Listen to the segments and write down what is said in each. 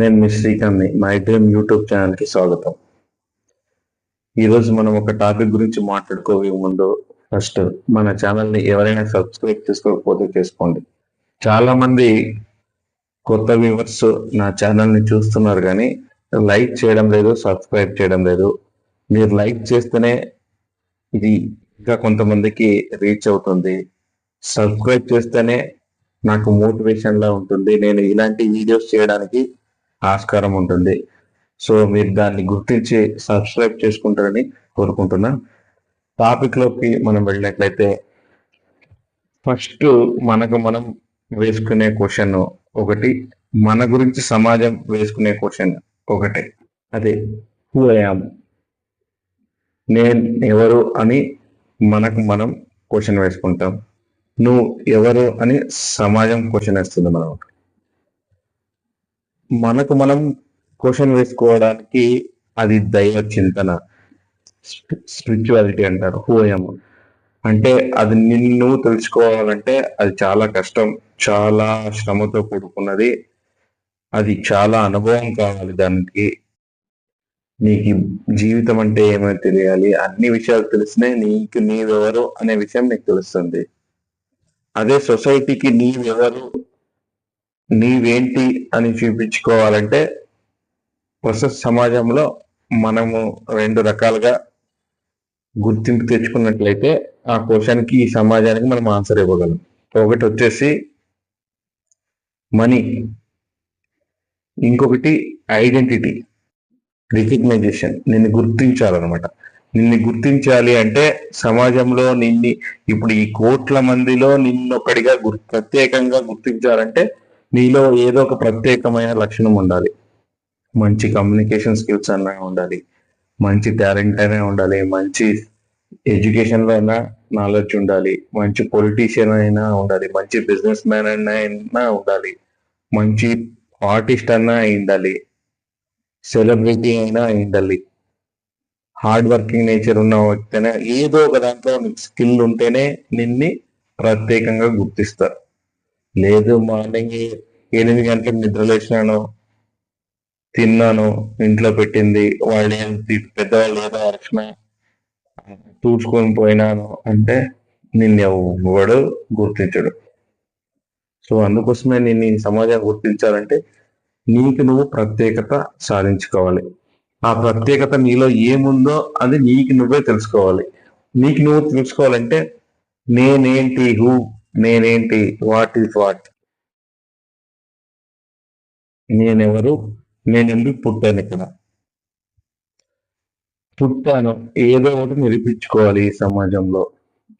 నేను మీ శ్రీకాంత్ని మై డ్రీమ్ యూట్యూబ్ ఛానల్కి స్వాగతం. ఈరోజు మనం ఒక టాపిక్ గురించి మాట్లాడుకోవే ముందు ఫస్ట్ మన ఛానల్ని ఎవరైనా సబ్స్క్రైబ్ చేసుకోకపోతే చేసుకోండి. చాలా మంది కొత్త వ్యూవర్స్ నా ఛానల్ని చూస్తున్నారు కానీ లైక్ చేయడం లేదు సబ్స్క్రైబ్ చేయడం లేదు. మీరు లైక్ చేస్తేనే ఇది ఇంకా కొంతమందికి రీచ్ అవుతుంది. సబ్స్క్రైబ్ చేస్తేనే నాకు మోటివేషన్ లా ఉంటుంది. నేను ఇలాంటి వీడియోస్ చేయడానికి ఆస్కారం ఉంటుంది. సో మీరు దాన్ని గుర్తించి సబ్స్క్రైబ్ చేసుకుంటారని కోరుకుంటున్నా. టాపిక్లోకి మనం వెళ్ళినట్లయితే ఫస్ట్ మనకు మనం వేసుకునే క్వశ్చన్ ఒకటి మన గురించి సమాజం వేసుకునే క్వశ్చన్ ఒకటి. అదే హూ నేను ఎవరు అని మనకు మనం క్వశ్చన్ వేసుకుంటాం. నువ్వు ఎవరు అని సమాజం క్వశ్చన్ వేస్తుంది మనం మనకు మనం క్వశ్చన్ వేసుకోవడానికి అది దైవ చింతన. స్పిరిచువాలిటీ అంటారు. హోయం అంటే అది నిన్ను తెలుసుకోవాలంటే అది చాలా కష్టం. చాలా శ్రమతో కూడుకున్నది. అది చాలా అనుభవం కావాలి దానికి. నీకు జీవితం అంటే ఏమో తెలియాలి? అన్ని విషయాలు తెలిసినాయి నీకు నీవెవరు అనే విషయం నీకు తెలుస్తుంది. అదే సొసైటీకి నీవెవరు నీవేంటి అని చూపించుకోవాలంటే ప్రస్తుత సమాజంలో మనము రెండు రకాలుగా గుర్తింపు తెచ్చుకున్నట్లయితే ఆ కోశానికి ఈ సమాజానికి మనం ఆన్సర్ ఇవ్వగలం. ఒకటి వచ్చేసి మనీ. ఇంకొకటి ఐడెంటిటీ. రికగ్నైజేషన్. నిన్ను గుర్తించాలన్నమాట. నిన్ను గుర్తించాలి అంటే సమాజంలో నిన్ని ఇప్పుడు ఈ కోట్ల మందిలో నిన్నొక్కడిగా గుర్ ప్రత్యేకంగా గుర్తించాలంటే నీలో ఏదో ఒక ప్రత్యేకమైన లక్షణం ఉండాలి. మంచి కమ్యూనికేషన్ స్కిల్స్ అన్నా ఉండాలి. మంచి టాలెంట్ అయినా ఉండాలి. మంచి ఎడ్యుకేషన్లో అయినా నాలెడ్జ్ ఉండాలి. మంచి పొలిటీషియన్ అయినా ఉండాలి. మంచి బిజినెస్ మ్యాన్ అయినా ఉండాలి. మంచి ఆర్టిస్ట్ అయినా ఉండాలి. సెలబ్రిటీ అయినా ఉండాలి. హార్డ్ వర్కింగ్ నేచర్ ఉన్న వ్యక్తి ఏదో ఒక దాంట్లో స్కిల్ ఉంటేనే నిన్ని ప్రత్యేకంగా గుర్తిస్తారు. లేదు మార్నింగ్ ఎనిమిది గంటలకు నిద్ర లేచినాను తిన్నాను ఇంట్లో పెట్టింది వాళ్ళు ఏం పెద్దవాళ్ళు ఏదో అరచిన తూడ్చుకొని పోయినాను అంటే నిన్ను ఎవడు గుర్తించడు. సో అందుకోసమే నేను ఈ సమాజం గుర్తించాలంటే నీకు నువ్వు ప్రత్యేకత సాధించుకోవాలి. ఆ ప్రత్యేకత నీలో ఏముందో అది నీకు నువ్వే తెలుసుకోవాలి. నీకు నువ్వు తెలుసుకోవాలంటే నేనేంటి హూ నేనేంటి? వాట్ ఈస్ వాట్ నేనెవరు? నేనెందుకు పుట్టాను ఇక్కడ? పుట్టాను. ఏదో ఒకటి నిరూపించుకోవాలి ఈ సమాజంలో.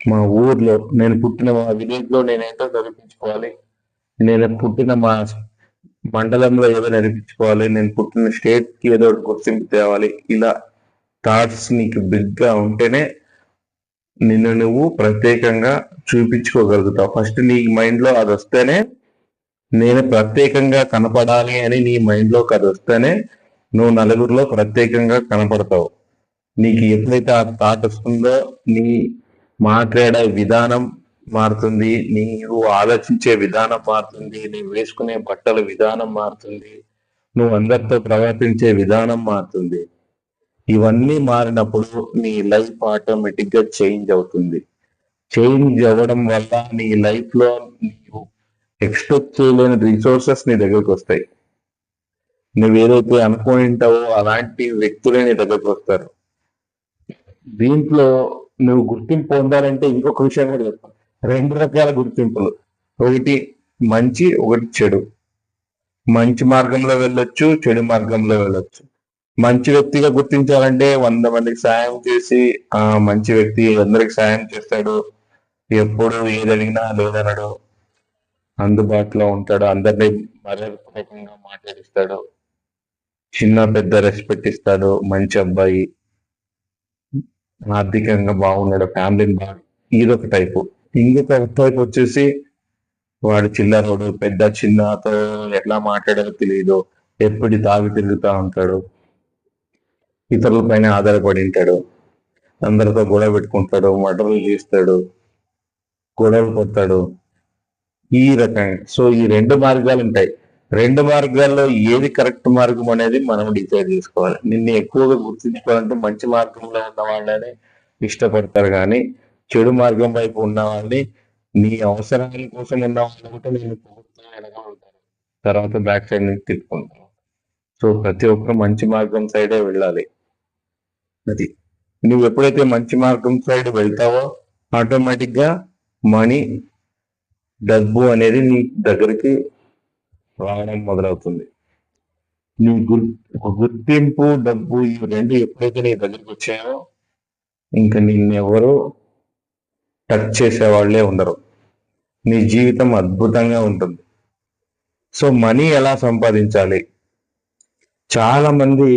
మా ఊర్లో నేను పుట్టిన మా విలేజ్లో నేనేంటో నిరూపించుకోవాలి. నేను పుట్టిన మా మండలంలో ఏదో నిరూపించుకోవాలి. నేను పుట్టిన స్టేట్కి ఏదో ఒకటి గుర్తింపు తేవాలి. ఇలా థాట్స్ నీకు బిగ్గా ఉంటేనే నిన్ను నువ్వు ప్రత్యేకంగా చూపించుకోగలుగుతావు. ఫస్ట్ నీ మైండ్లో అది వస్తేనే నేను ప్రత్యేకంగా కనపడాలి అని నీ మైండ్లోకి అది వస్తేనే నువ్వు నలుగురిలో ప్రత్యేకంగా కనపడతావు. నీకు ఎప్పుడైతే ఆ థాట్ వస్తుందో నీ మాట్లాడే విధానం మారుతుంది నీవు ఆలోచించే విధానం మారుతుంది నీవు వేసుకునే బట్టల విధానం మారుతుంది నువ్వు అందరితో ప్రవర్తించే విధానం మారుతుంది. ఇవన్నీ మారినప్పుడు నీ లైఫ్ ఆటోమేటిక్గా చేంజ్ అవుతుంది. చేంజ్ అవ్వడం వల్ల నీ లైఫ్లో నీవు ఎక్స్పెక్ట్ చేయలేని రిసోర్సెస్ నీ దగ్గరకు వస్తాయి. నువ్వు ఏదైతే అనుకుని ఉంటావో అలాంటి వ్యక్తులే నీ దగ్గరకు వస్తారు. దీంట్లో నువ్వు గుర్తింపు పొందాలంటే ఇంకొక విషయం కూడా చెప్తాను రెండు రకాల గుర్తింపులు. ఒకటి మంచి ఒకటి చెడు. మంచి మార్గంలో వెళ్ళొచ్చు చెడు మార్గంలో వెళ్ళొచ్చు. మంచి వ్యక్తిగా గుర్తించాలంటే వంద మందికి సాయం చేసి ఆ మంచి వ్యక్తి అందరికి సాయం చేస్తాడు. ఎప్పుడు ఏది అడిగినా లేదనడు. అందుబాటులో ఉంటాడు. అందరినీ మర్యాదపూర్వకంగా మాట్లాడిస్తాడు. చిన్న పెద్ద రెస్పెక్ట్ ఇస్తాడు. మంచి అబ్బాయి. ఆర్థికంగా బాగున్నాడు. ఫ్యామిలీని బాగా ఇదొక టైపు. ఇంకొక టైప్ వచ్చేసి వాడు చిల్లరోడు పెద్ద చిన్నతో ఎట్లా మాట్లాడాలో తెలియదు ఎప్పుడు తాగి తిరుగుతూ ఉంటాడు. ఇతరులపైన ఆధారపడి ఉంటాడు. అందరితో గొడవ పెట్టుకుంటాడు మటర్లు చేస్తాడు గొడవలు కొడతాడు ఈ రకంగా. సో ఈ రెండు మార్గాలు ఉంటాయి. రెండు మార్గాల్లో ఏది కరెక్ట్ మార్గం అనేది మనం డిసైడ్ చేసుకోవాలి. నిన్ను ఎక్కువగా గుర్తుంచుకోవాలంటే మంచి మార్గంలో ఉన్న వాళ్ళని ఇష్టపడతారు కానీ చెడు మార్గం వైపు ఉన్న వాళ్ళని నీ అవసరాల కోసం ఉన్న వాళ్ళని కూడా నేను ఉంటారు తర్వాత బ్యాక్ సైడ్ నుంచి తిప్పుకుంటాను. సో ప్రతి ఒక్కరు మంచి మార్గం సైడే వెళ్ళాలి. అది. నువ్వు ఎప్పుడైతే మంచి మార్గం సైడ్ వెళ్తావో ఆటోమేటిక్గా మనీ డబ్బు అనేది నీ దగ్గరికి రావడం మొదలవుతుంది. నీ గుర్ గుర్తింపు డబ్బు ఈ రెండు ఎప్పుడైతే నీ దగ్గరికి వచ్చాయో ఇంకా నిన్నెవరు టచ్ చేసే వాళ్ళే ఉండరు. నీ జీవితం అద్భుతంగా ఉంటుంది. సో మనీ ఎలా సంపాదించాలి? చాలా మంది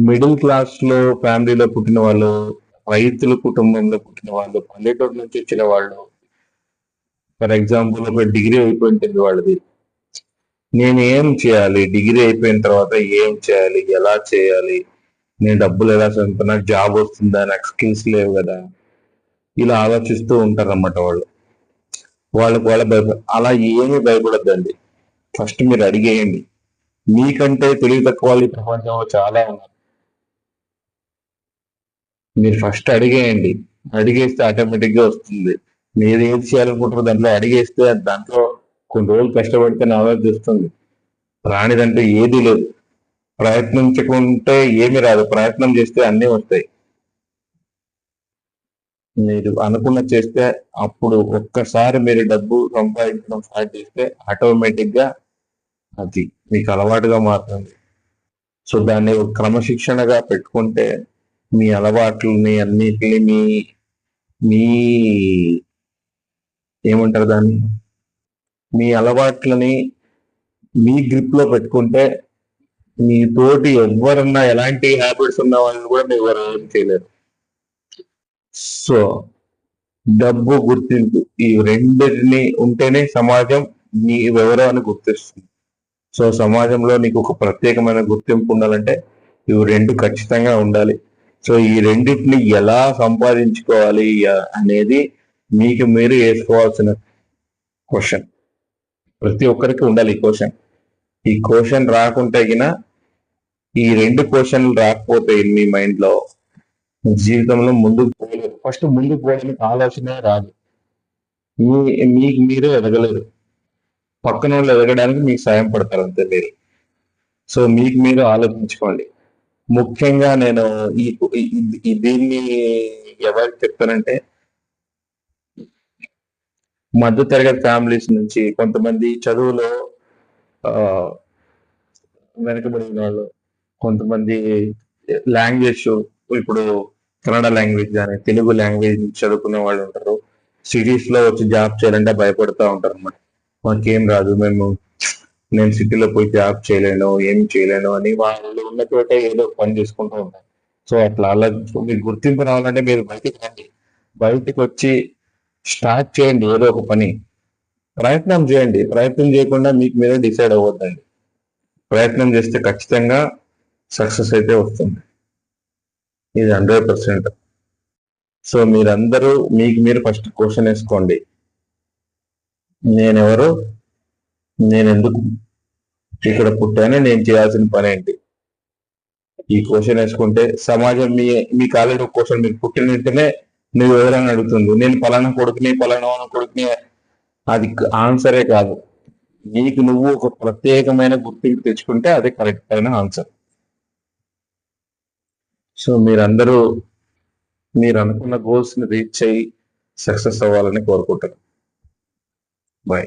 మిడిల్ క్లాస్లో ఫ్యామిలీలో పుట్టిన వాళ్ళు రైతుల కుటుంబంలో పుట్టిన వాళ్ళు పల్లెటూరు నుంచి వచ్చిన వాళ్ళు ఫర్ ఎగ్జాంపుల్ ఒక డిగ్రీ అయిపోయింటుంది వాళ్ళది. నేను ఏం చేయాలి? డిగ్రీ అయిపోయిన తర్వాత ఏం చేయాలి? ఎలా చేయాలి? నేను డబ్బులు ఎలా చదువుతున్నా? జాబ్ వస్తుందా? నాకు స్కిల్స్ లేవు కదా. ఇలా ఆలోచిస్తూ ఉంటారు అన్నమాట వాళ్ళు. వాళ్ళకి వాళ్ళ భయపడ అలా ఏమీ భయపడద్దండి. ఫస్ట్ మీరు అడిగేయండి. మీకంటే తెలివి తక్కువ వాళ్ళు ఈ ప్రపంచంలో చాలా ఉన్నారు. మీరు ఫస్ట్ అడిగేయండి. అడిగేస్తే ఆటోమేటిక్గా వస్తుంది. మీరు ఏది చేయాలనుకుంటారో దాంట్లో అడిగేస్తే దాంట్లో కొన్ని రోజులు కష్టపడితే నాలెడ్జ్ వస్తుంది రానిదంటే ఏది లేదు. ప్రయత్నించకుంటే ఏమి రాదు. ప్రయత్నం చేస్తే అన్నీ వస్తాయి. మీరు అనుకున్న చేస్తే అప్పుడు ఒక్కసారి మీరు డబ్బు సంపాదించడం స్టార్ట్ చేస్తే ఆటోమేటిక్గా అది మీకు అలవాటుగా మారుతుంది. సో దాన్ని క్రమశిక్షణగా పెట్టుకుంటే మీ అలవాట్లని అన్నిటిని మీ మీ ఏమంటారు దాన్ని? మీ అలవాట్లని మీ గ్రిప్లో పెట్టుకుంటే మీ తోటి ఎవరన్నా ఎలాంటి హ్యాబిట్స్ ఉన్న వాళ్ళని కూడా మీరు ఎవరు ఏం చేయలేరు. సో డబ్బు గుర్తింపు ఈ రెండింటిని ఉంటేనే సమాజం నీ ఎవరో అని గుర్తిస్తుంది. సో సమాజంలో నీకు ఒక ప్రత్యేకమైన గుర్తింపు ఉండాలంటే ఇవి రెండు ఖచ్చితంగా ఉండాలి. సో ఈ రెండింటిని ఎలా సంపాదించుకోవాలి అనేది మీకు మీరు వేసుకోవాల్సిన క్వశ్చన్. ప్రతి ఒక్కరికి ఉండాలి ఈ క్వశ్చన్. ఈ క్వశ్చన్ రాకుంటే గిన ఈ రెండు క్వశ్చన్లు రాకపోతే మీ మైండ్లో జీవితంలో ముందుకు పోలేరు ఫస్ట్ ముందుకు పోవడానికి ఆలోచనే రాదు. మీ మీకు మీరే ఎదగలేరు. పక్కన వాళ్ళు ఎదగడానికి మీకు సాయం పడతారు అంతే మీరు. సో మీకు మీరు ఆలోచించుకోండి. ముఖ్యంగా నేను ఈ దీన్ని ఎవరికి చెప్తానంటే మధ్య తరగతి ఫ్యామిలీస్ నుంచి కొంతమంది చదువులో వెనకబడిన వాళ్ళు కొంతమంది లాంగ్వేజ్ ఇప్పుడు కన్నడ లాంగ్వేజ్ కానీ తెలుగు లాంగ్వేజ్ చదువుకునే వాళ్ళు ఉంటారు. సిటీస్లో వచ్చి జాబ్ చేయాలంటే భయపడుతూ ఉంటారు అన్నమాట మాకేం రాదు మేము నేను సిటీలో పోయి జాబ్ చేయలేను ఏం చేయలేను అని వాళ్ళు ఉన్న చోటే ఏదో ఒక పని చేసుకుంటూ ఉంటారు. సో అట్లా అలా మీకు గుర్తింపు రావాలంటే మీరు బయటికి రండి. బయటికి వచ్చి స్టార్ట్ చేయండి ఏదో ఒక పని. ప్రయత్నం చేయండి. ప్రయత్నం చేయకుండా మీకు మీరే డిసైడ్ అవ్వద్దండి. ప్రయత్నం చేస్తే ఖచ్చితంగా సక్సెస్ అయితే వస్తుంది. ఇది హండ్రెడ్ పర్సెంట్. సో మీరందరూ మీకు మీరు ఫస్ట్ క్వశ్చన్ వేసుకోండి. నేనెవరు? నేను ఎందుకు ఇక్కడ పుట్టాను నేను చేయాల్సిన పని ఏంటి? ఈ క్వశ్చన్ వేసుకుంటే సమాజం మీ మీకు ఆల్రెడీ ఒక క్వశ్చన్ మీరు పుట్టిన వెంటనే నువ్వు ఎవరైనా అడుగుతుంది నేను పలానా కొడుకుని పలానా కొడుకుని అది ఆన్సరే కాదు. నీకు నువ్వు ఒక ప్రత్యేకమైన గుర్తింపు తెచ్చుకుంటే అది కరెక్ట్ అయిన ఆన్సర్ సో మీరందరూ మీరు అనుకున్న గోల్స్ని రీచ్ అయ్యి సక్సెస్ అవ్వాలని కోరుకుంటాను బాయ్